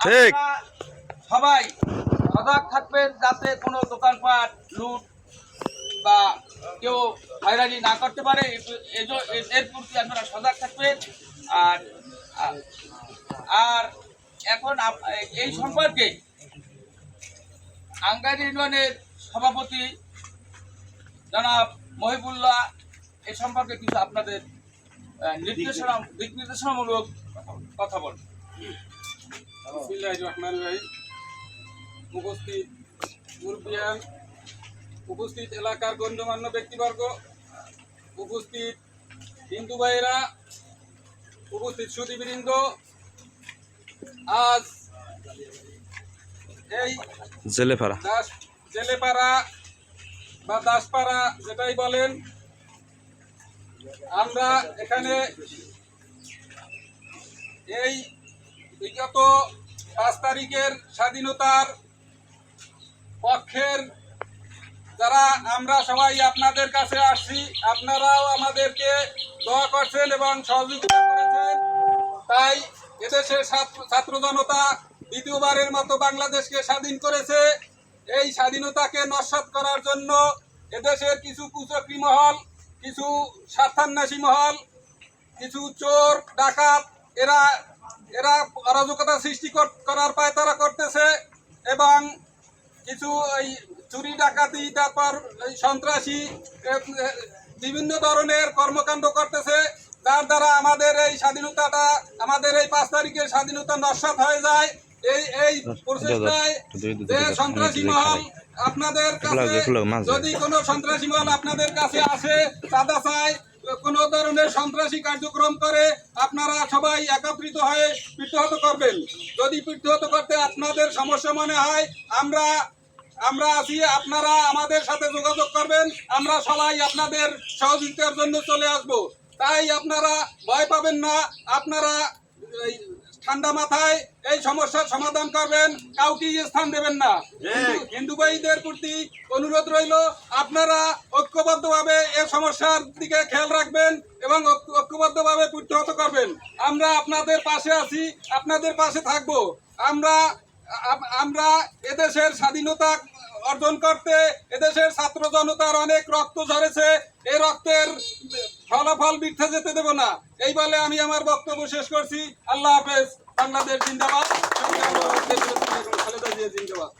ঠিক। সবাই সজাগ থাকবেন যাতে কোনো দোকানপাট লুট বা কেউ হয়রানি না করতে পারে। এর প্রতি আপনারা সজাগ থাকবেন। আর, আর- এখন এই সম্পর্কে আঙ্গারি ইউনিয়নের সভাপতি জনাব মহিবুল্লাহ এ সম্পর্কে কিছু আপনাদের নির্দেশনা দিক নির্দেশনামূলক কথা বলুন। রহিম। উপস্থিত মুরব্বিয়ান উপস্থিত এলাকার গণ্যমান্য ব্যক্তিবর্গ উপস্থিত হিন্দু ভাইয়েরা উপস্থিত সুদীবৃন্দ আজ এই জেলেপাড়া। জেলেপাড়া বা দাসপাড়া যেটাই বলেন আমরা এখানে এই বিগত পাঁচ তারিখের স্বাধীনতার পক্ষের যারা, আমরা সবাই আপনাদের কাছে আসছি। আপনারাও আমাদেরকে দোয়া করছেন এবং সহযোগিতা করেছেন। তাই এদেশের ছাত্র- জনতা দ্বিতীয়বারের মতো বাংলাদেশকে স্বাধীন করেছে। এই স্বাধীনতাকে নস্বাত করার জন্য এদেশের কিছু কুচক্রি মহল, কিছু স্বার্থান্বেষী মহল, কিছু চোর, ডাকাত, এরা এরা অরাজকতা সৃষ্টি করার পায় তারা করতেছে এবং কিছু এই চুরি ডাকাতি তারপর সন্ত্রাসী বিভিন্ন ধরনের কর্মকাণ্ড করতেছে যার দ্বারা আমাদের এই স্বাধীনতাটা আমাদের এই পাঁচ তারিখের স্বাধীনতা নস্বাত হয়ে যায়। এই এই প্রচেষ্টায় যে সন্ত্রাসী মহল আপনাদের কাছে যদি কোনো সন্ত্রাসী মহল আপনাদের কাছে আসে চাঁদা চায় ধরনের সন্ত্রাসী কার্যক্রম করে আপনারা সবাই একত্রিত হয়ে পৃথহত করবেন। যদি পৃথহত করতে আপনাদের সমস্যা মনে হয়, আমরা আমরা আছি, আপনারা আমাদের সাথে যোগাযোগ করবেন, আমরা সবাই আপনাদের সহযোগিতার জন্য চলে আসব। তাই আপনারা ভয় পাবেন না, আপনারা ঠান্ডা মাথায় এই সমস্যার সমাধান করবেন কাউকে স্থান দেবেন না। হিন্দু- ভাইদের প্রতি অনুরোধ রইল আপনারা ঐক্যবদ্ধভাবে এই সমস্যার দিকে খেয়াল রাখবেন এবং ঐক্য- ঐক্যবদ্ধভাবে প্রতিহত করবেন। আমরা আপনাদের পাশে আছি আপনাদের পাশে থাকব। আমরা আমরা এদেশের স্বাধীনতা অর্জন করতে এদেশের ছাত্র জনতার অনেক রক্ত ঝরেছে। এই রক্তের ফলাফল বৃদ্ধা যেতে দেব না। এই বলে আমি আমার বক্তব্য শেষ করছি। আল্লাহ হাফেজ। বাংলাদেশ জিন্দাবাদ। জিন্দাবাদ।